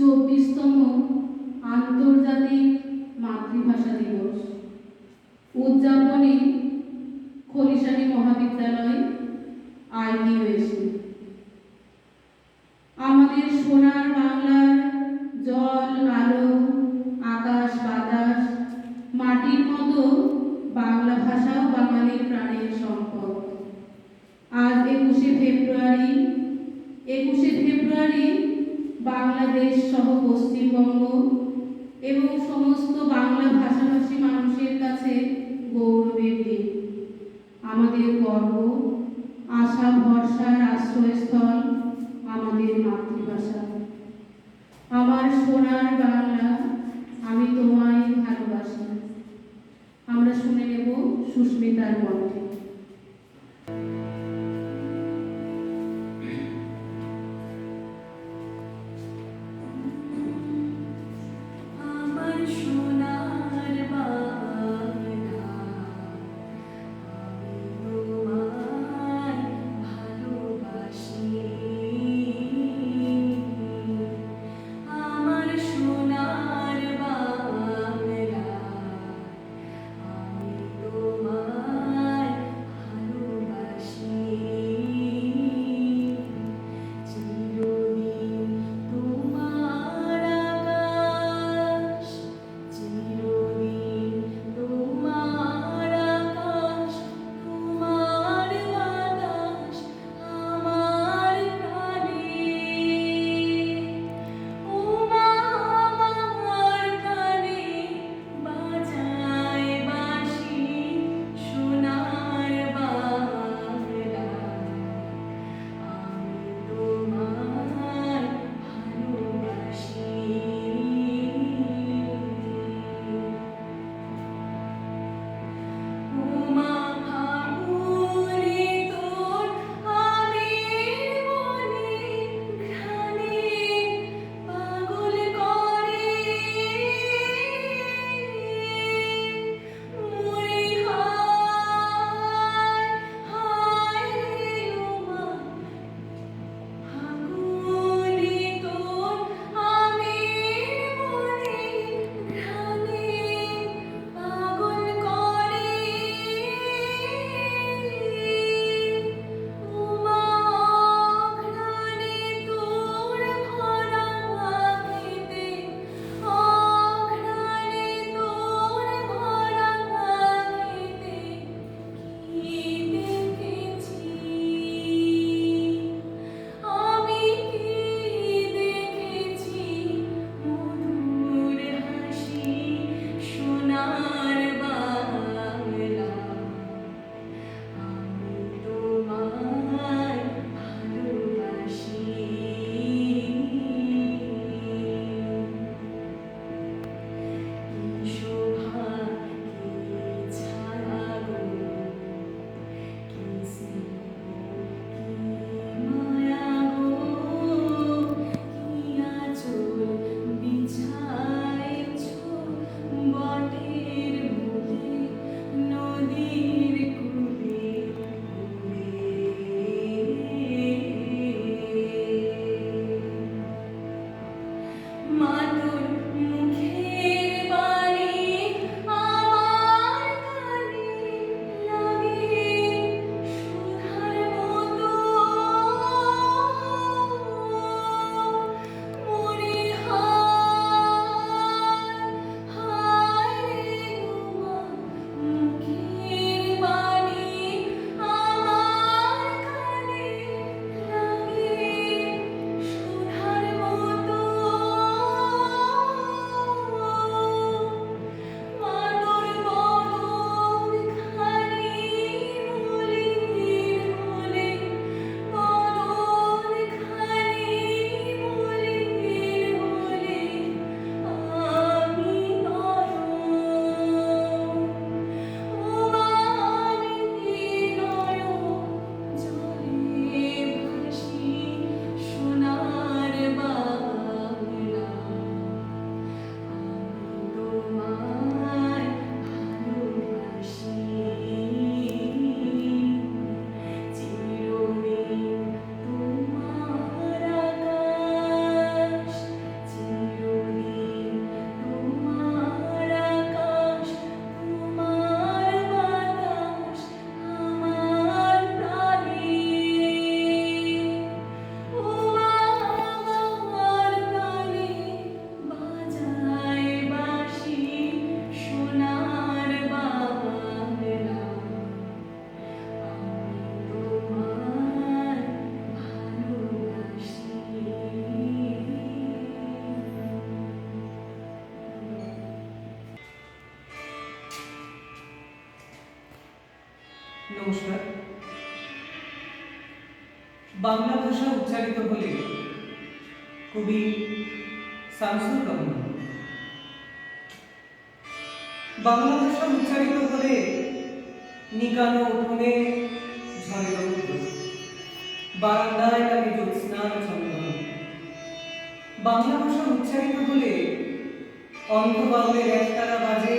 চব্বিশতম আন্তর্জাতিক মাতৃভাষা দিবস। উদযাপনে খলিশানী মহাবিদ্যালয় আইকিউএসি আমাদের সোনার বাংলার জল, আলো, আকাশ, বাতাস, মাটির মতো বাংলা ভাষাও বাঙালির প্রাণের সম্পদ। আজ একুশে ফেব্রুয়ারি একুশে ফেব্রুয়ারি বাংলাদেশ সহ পশ্চিমবঙ্গ এবং সমস্ত বাংলা ভাষাভাষী মানুষের কাছে গৌরবের দিন। আমাদের গর্ব আশা ভরসার আশ্রয়স্থল আমাদের মাতৃভাষা। আমার সোনার বাংলা আমি তোমায় ভালোবাসি। আমরা শুনে নেব সুস্মিতার কণ্ঠে উচ্চারিত হলে কবি শামসুর রহমান বাংলা ভাষা উচ্চারিত হলে নিকানো উঠোনে ঝরে রৌদ্র বারান্দায় লাগে জ্যোৎস্নার চন্দন বাংলা ভাষা উচ্চারিত হলে অন্ধ বাউলের একতারা বাজে।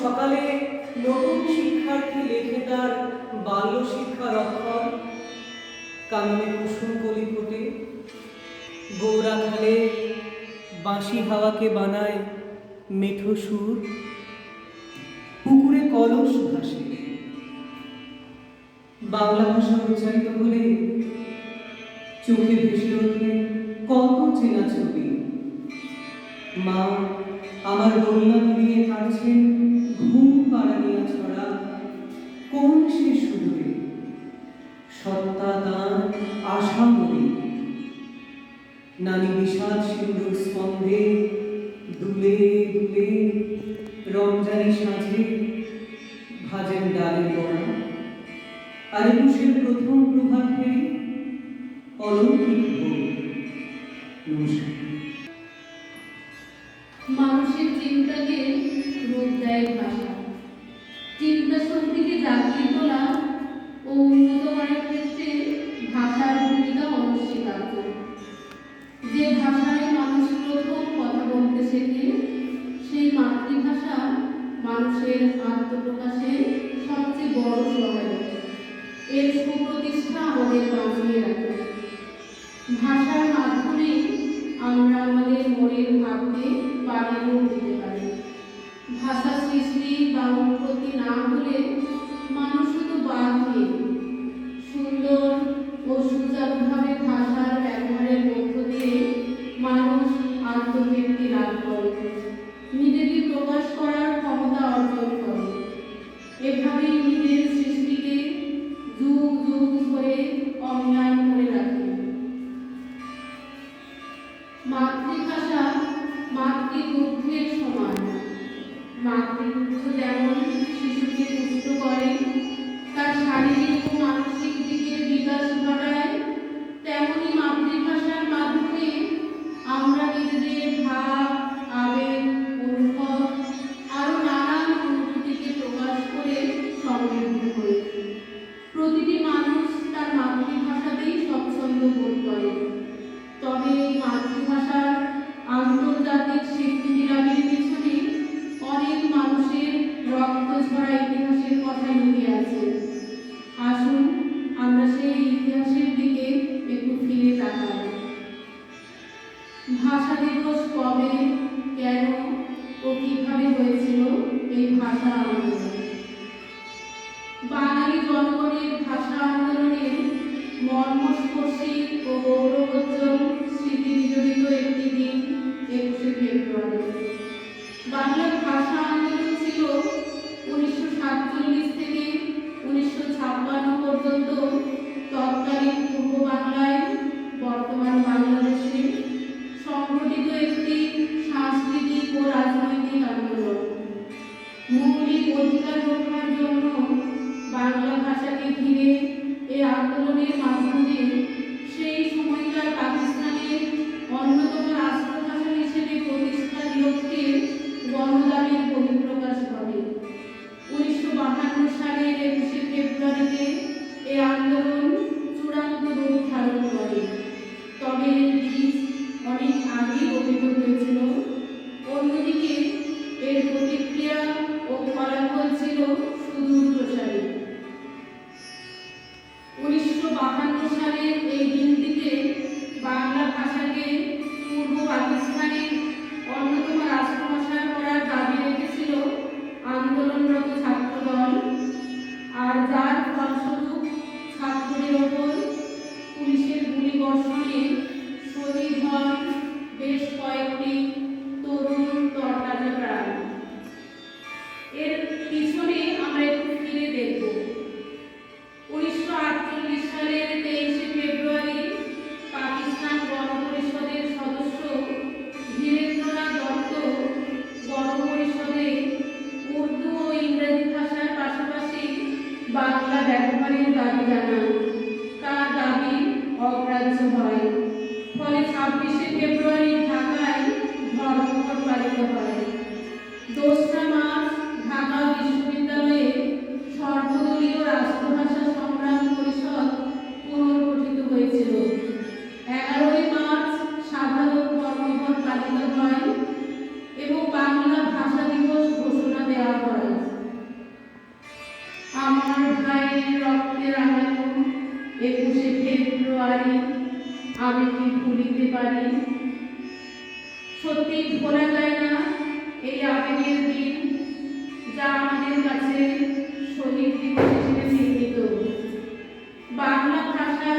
সকালে নতুন শিক্ষার্থী লেখে তার বাল্য শিক্ষা রক্ষণ। কাননে কুসুম কলি ফোটে। গৌরা খালে বাঁশি হাওয়াকে বানায় মেঠো সুর। পুকুরে কলস ভাসে। বাংলা ভাষা বিচারিত হলে চোখে ভেসে ওঠে কত চেনা ছবি। মা আমার দোলনা দিয়ে কাঁদছেন ঘুম পাড়ানিয়া ছড়া কোন সে সুদূরে? সত্তা দান আশা মনে। নানি বিষাদ সিন্ধু nove বেশ কয়েকটি তরুণ তরতাজা প্রাণ এর পিছনে আমরা একটু ফিরে দেখব। আমার ভাইয়ের রক্তের রাঙানো একুশে ফেব্রুয়ারি, আমি কি ভুলিতে পারি? সত্যি ভোলা যায় না এই আবেগের দিন যা আমাদের কাছে শহীদ দিবস হিসেবে চিহ্নিত বাংলা ভাষার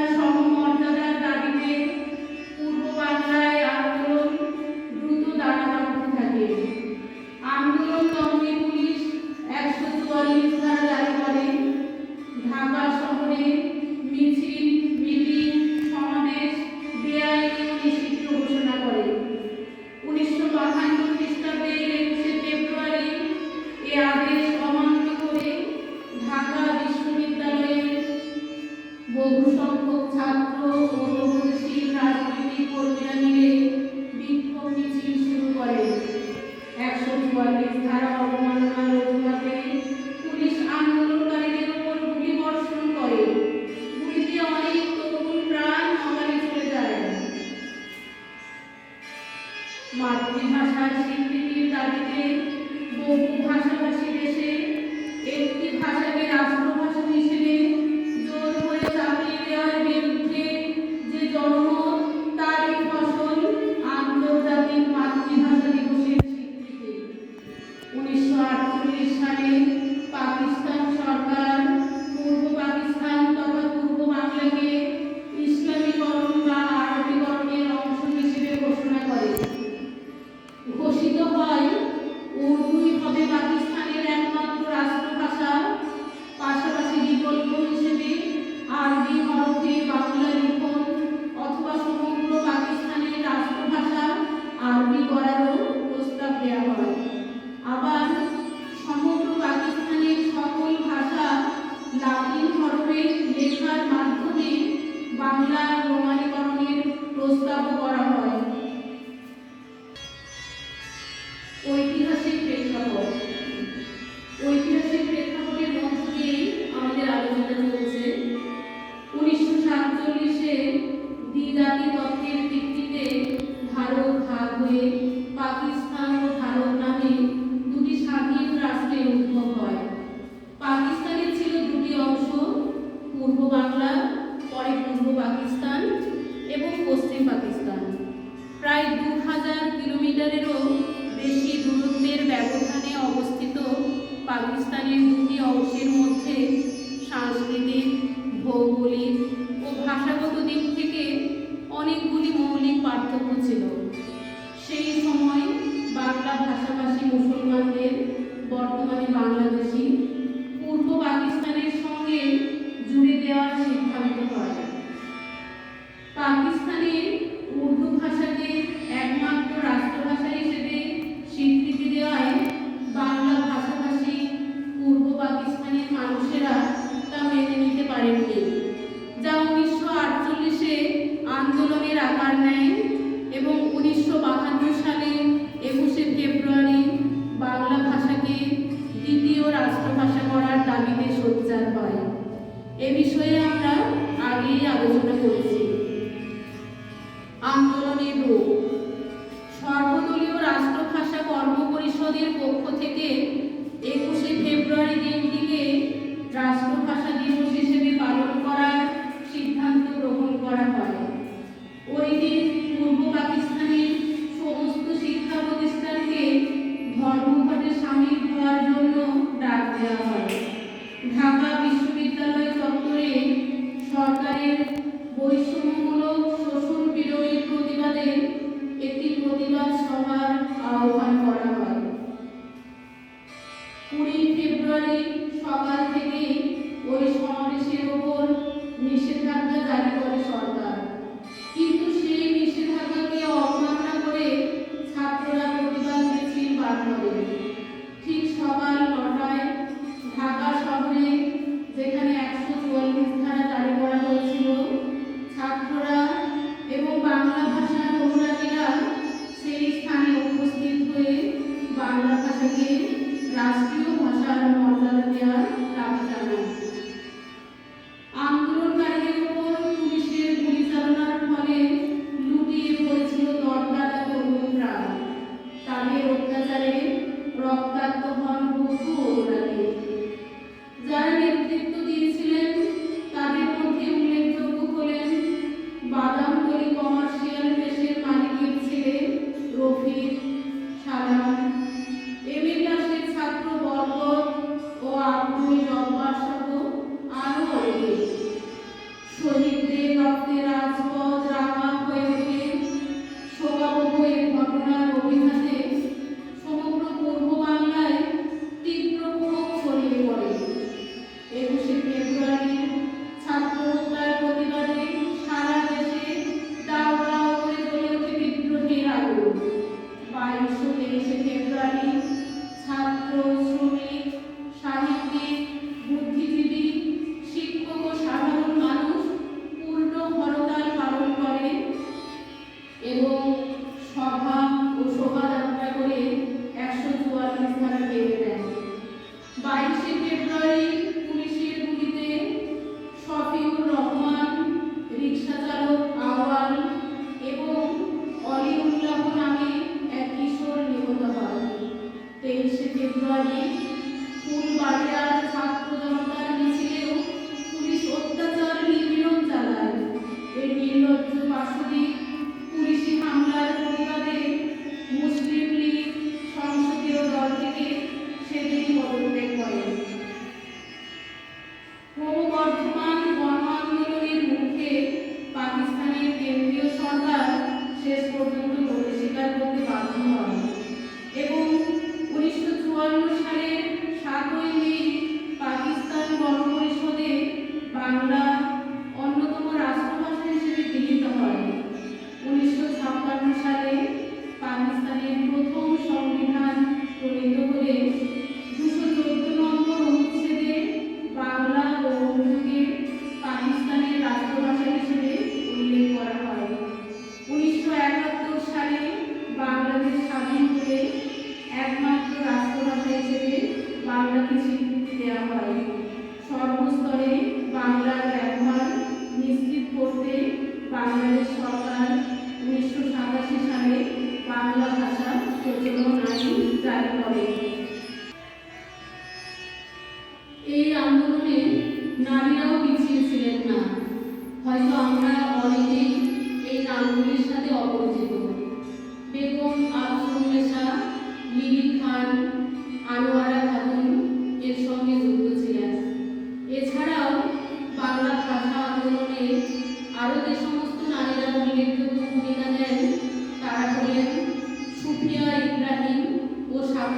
এ বিষয়ে আমরা আগেই আলোচনা করেছি।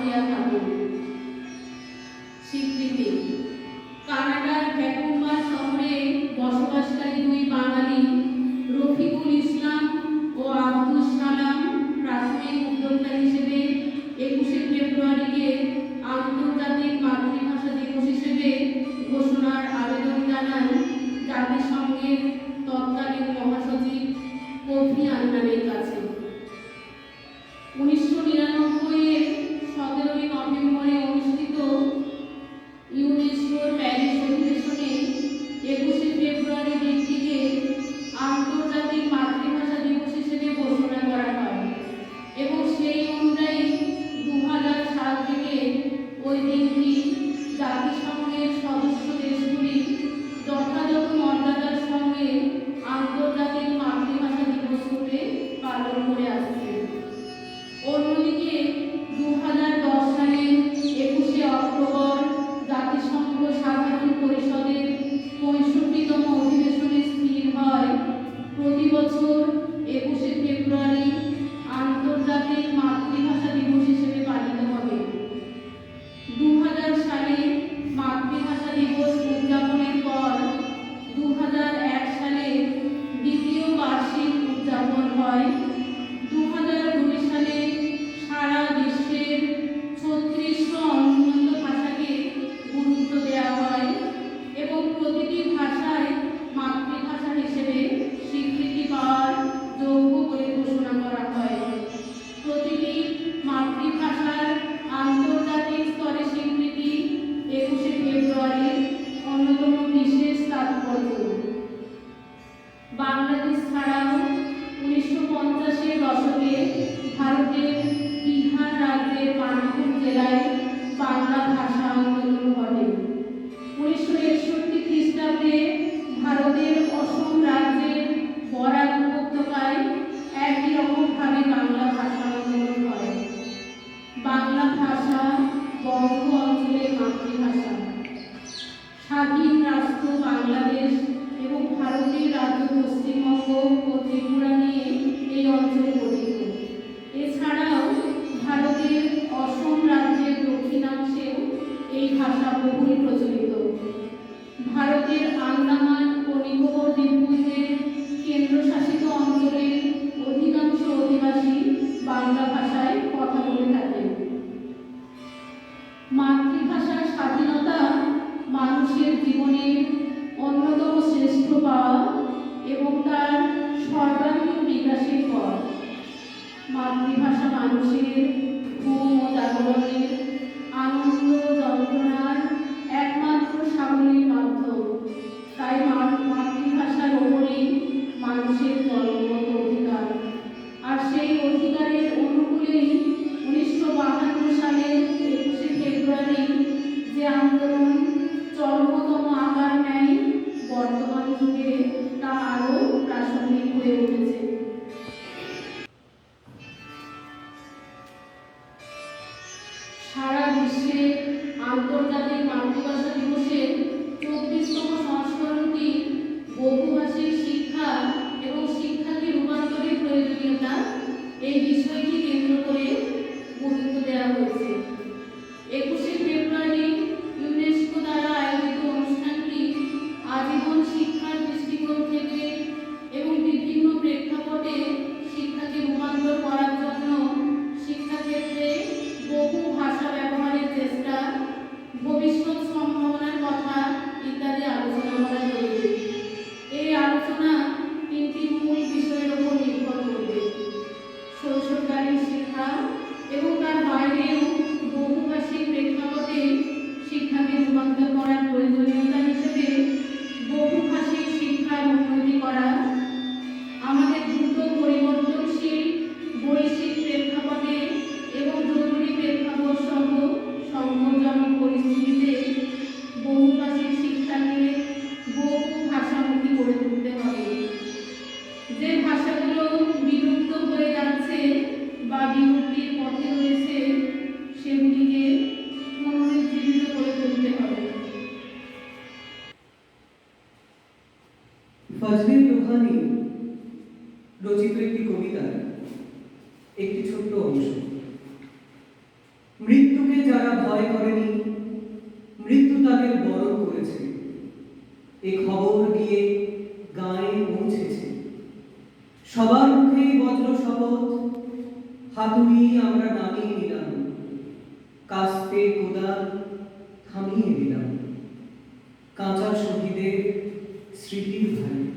Yeah. within me. পৌঁছেছে সবার মুখে বজ্র শপথ, হাতুড়ি আমরা নামিয়ে নিলাম। কাস্তে কোদাল থামিয়ে দিলাম। কাঁচা শহীদের স্মৃতির ভাই